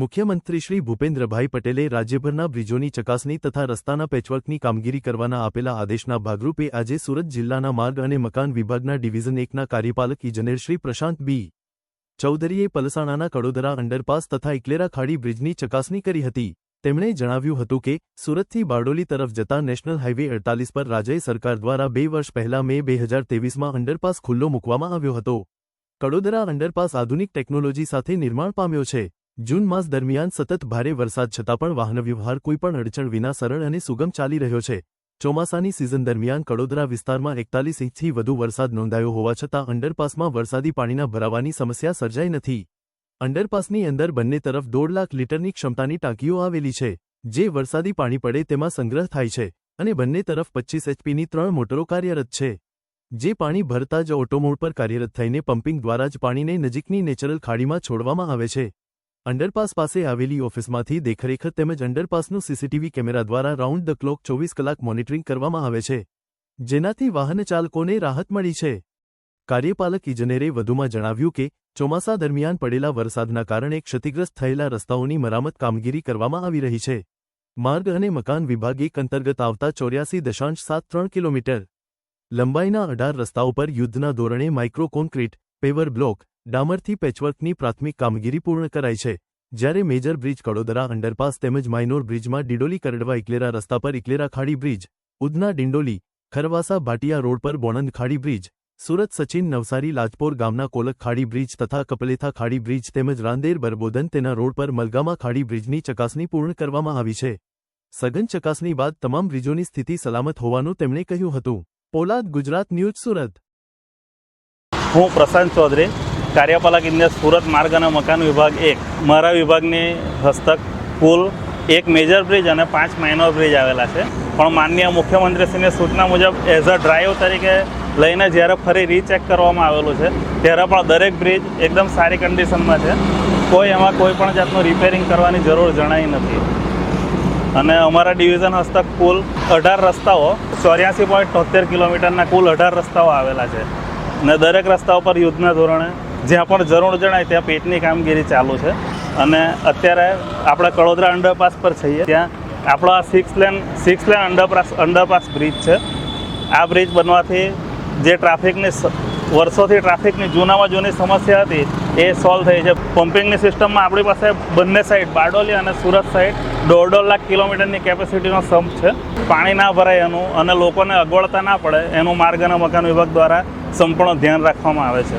મુખ્યમંત્રી શ્રી ભૂપેન્દ્રભાઈ પટેલે રાજ્યભરના બ્રિજોની ચકાસણી તથા રસ્તાના પેચવર્કની કામગીરી કરવાના આપેલા આદેશના ભાગરૂપે આજે સુરત જિલ્લાના માર્ગ અને મકાન વિભાગના ડિવિઝન એકના કાર્યપાલક ઇજનેર શ્રી પ્રશાંત બી. ચૌધરીએ પલસાણાના કડોદરા અંડરપાસ તથા ઇકલેરા ખાડી બ્રિજની ચકાસણી કરી હતી. તેમણે જણાવ્યું હતું કે, સુરતથી બારડોલી તરફ જતા નેશનલ હાઇવે અડતાલીસ પર રાજ્ય સરકાર દ્વારા બે વર્ષ પહેલા મે બે હજાર તેવીસમાં અંડરપાસ ખુલ્લો મૂકવામાં આવ્યો હતો. કડોદરા અંડરપાસ આધુનિક ટેકનોલોજી સાથે નિર્માણ પામ્યો છે. જૂન માસ દરમિયાન સતત ભારે વરસાદ છતાં પણ વાહનવ્યવહાર કોઈપણ અડચણ વિના સરળ અને સુગમ ચાલી રહ્યો છે. ચોમાસાની સિઝન દરમિયાન કડોદરા વિસ્તારમાં એકતાલીસ ઇંચથી વધુ વરસાદ નોંધાયો હોવા છતાં અંડરપાસમાં વરસાદી પાણીના ભરાવાની સમસ્યા સર્જાઈ નથી. અંડરપાસની અંદર બંને તરફ દોઢ લાખ લીટરની ક્ષમતાની ટાંકીઓ આવેલી છે, જે વરસાદી પાણી પડે તેમાં સંગ્રહ થાય છે, અને બંને તરફ પચ્ચીસ એચપીની ત્રણ મોટરો કાર્યરત છે. જે પાણી ભરતા જ ઓટોમોડ પર કાર્યરત થઈને પમ્પિંગ દ્વારા જ પાણીને નજીકની નેચરલ ખાડીમાં છોડવામાં આવે છે. અંડરપાસ પાસે આવેલી ઓફિસમાંથી દેખરેખ તેમજ અંડરપાસનું સીસીટીવી કેમેરા દ્વારા રાઉન્ડ ધ ક્લોક ચોવીસ કલાક મોનિટરિંગ કરવામાં આવે છે, જેનાથી વાહન ચાલકોને રાહત મળી છે. કાર્યપાલક ઇજનેરે વધુમાં જણાવ્યું કે, ચોમાસા દરમિયાન પડેલા વરસાદના કારણે ક્ષતિગ્રસ્ત થયેલા રસ્તાઓની મરામત કામગીરી કરવામાં આવી રહી છે. માર્ગ અને મકાન વિભાગ એક અંતર્ગત આવતા ચોર્યાસી દશાંશ સાત ત્રણ કિલોમીટર લંબાઈના અઢાર રસ્તાઓ પર યુદ્ધના ધોરણે માઇક્રો કોન્ક્રીટ, પેવર બ્લોક ડામરથી પેચવર્કની પ્રાથમિક કામગીરી પૂર્ણ કરાઈ છે. જ્યારે મેજર બ્રિજ કડોદરા અંડરપાસ તેમજ માઇનોર બ્રિજમાં ડિડોલી કરડવા ઇકલેરા રસ્તા પર ઇકલેરા ખાડી બ્રિજ, ઉધના ડિંડોલી, ખરવાસા ભાટિયા રોડ પર બોણંદ ખાડી બ્રિજ, સુરત સચિન નવસારી લાજપોર ગામના કોલક ખાડી બ્રિજ તથા કપલેથા ખાડી બ્રિજ તેમજ રાંદેર બરબોદન તેના રોડ પર મલગામા ખાડી બ્રિજની ચકાસણી પૂર્ણ કરવામાં આવી છે. સઘન ચકાસણી બાદ તમામ બ્રિજોની સ્થિતિ સલામત હોવાનું તેમણે કહ્યું હતું. પોલાદ, ગુજરાત ન્યૂઝ, સુરત. હું પ્રશાંત ચૌધરી કાર્યપાલક ઇજનેર સુરત માર્ગ અને મકાન વિભાગ એક. મારા વિભાગની હસ્તક કુલ એક મેજર બ્રિજ અને પાંચ માઇનોર બ્રિજ આવેલા છે. પણ માનનીય મુખ્યમંત્રીશ્રીની સૂચના મુજબ એઝ અ ડ્રાઈવ તરીકે લઈને જ્યારે ફરી રીચેક કરવામાં આવેલું છે, ત્યારે પણ દરેક બ્રિજ એકદમ સારી કન્ડિશનમાં છે. કોઈ એમાં કોઈ પણ જાતનું રિપેરિંગ કરવાની જરૂર જણાઈ નથી. અને અમારા ડિવિઝન હસ્તક કુલ અઢાર રસ્તાઓ, ચોર્યાસી પોઈન્ટ તોતેર કિલોમીટરના કુલ અઢાર રસ્તાઓ આવેલા છે. અને દરેક રસ્તા ઉપર યુદ્ધના ધોરણે જ્યાં પણ જરૂર જણાય ત્યાં પેટની કામગીરી ચાલુ છે. અને અત્યારે આપણે કડોદરા અંડરપાસ પર છીએ. ત્યાં આપણો આ six lane six lane underpass underpass bridge છે. આ બ્રિજ બનવાથી જે ટ્રાફિકની વર્ષોથી ટ્રાફિકની જૂનામાં જૂની સમસ્યા હતી, એ સોલ્વ થઈ છે. પમ્પિંગની સિસ્ટમમાં આપણી પાસે બંને સાઈડ બારડોલી અને સુરત સાઈડ દોઢ દોઢ લાખ કિલોમીટરની કેપેસિટીનો સંપ છે. પાણી ના ભરાય એનું અને લોકોને અગવડતા ના પડે, એનું માર્ગ અને મકાન વિભાગ દ્વારા સંપૂર્ણ ધ્યાન રાખવામાં આવે છે.